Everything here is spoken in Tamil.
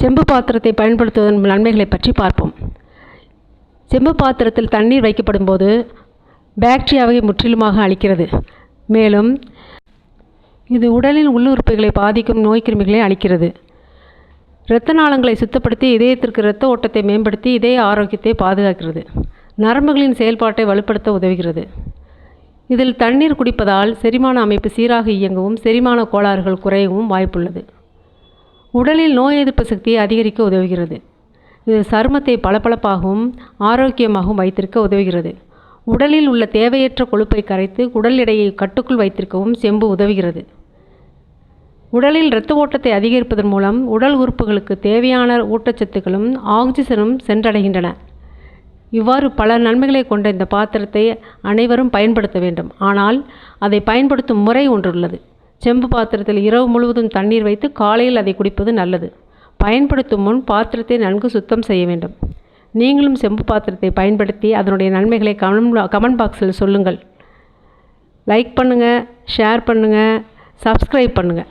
செம்பு பாத்திரத்தை பயன்படுத்துவதன் நன்மைகளை பற்றி பார்ப்போம். செம்பு பாத்திரத்தில் தண்ணீர் வைக்கப்படும் போது பாக்டீரியாவை முற்றிலுமாக அழிக்கிறது. மேலும் இது உடலின் உள்ளுறுப்புகளை பாதிக்கும் நோய்க்கிருமிகளை அழிக்கிறது. இரத்த நாளங்களை சுத்தப்படுத்தி இதயத்திற்கு இரத்த ஓட்டத்தை மேம்படுத்தி இதய ஆரோக்கியத்தை பாதுகாக்கிறது. நரம்புகளின் செயல்பாட்டை வலுப்படுத்த உதவுகிறது. இதில் தண்ணீர் குடிப்பதால் செரிமான அமைப்பு சீராக இயங்கவும் செரிமான கோளாறுகள் குறையவும் வாய்ப்புள்ளது. உடலில் நோய் எதிர்ப்பு சக்தியை அதிகரிக்க உதவுகிறது. இது சருமத்தை பளபளப்பாகவும் ஆரோக்கியமாகவும் வைத்திருக்க உதவுகிறது. உடலில் உள்ள தேவையற்ற கொழுப்பை கரைத்து உடல் எடையை கட்டுக்குள் வைத்திருக்கவும் செம்பு உதவுகிறது. உடலில் இரத்த ஓட்டத்தை அதிகரிப்பதன் மூலம் உடல் உறுப்புகளுக்கு தேவையான ஊட்டச்சத்துக்களும் ஆக்சிஜனும் சென்றடைகின்றன. இவ்வாறு பல நன்மைகளை கொண்ட இந்த பாத்திரத்தை அனைவரும் பயன்படுத்த வேண்டும். ஆனால் அதை பயன்படுத்தும் முறை ஒன்றுள்ளது. செம்பு பாத்திரத்தில் இரவு முழுவதும் தண்ணீர் வைத்து காலையில் அதை குடிப்பது நல்லது. பயன்படுத்தும் முன் பாத்திரத்தை நன்கு சுத்தம் செய்ய வேண்டும். நீங்களும் செம்பு பாத்திரத்தை பயன்படுத்தி அதனுடைய நன்மைகளை கமெண்ட் கமெண்ட் பாக்ஸில் சொல்லுங்கள். லைக் பண்ணுங்கள் ஷேர் பண்ணுங்கள் சப்ஸ்கிரைப் பண்ணுங்கள்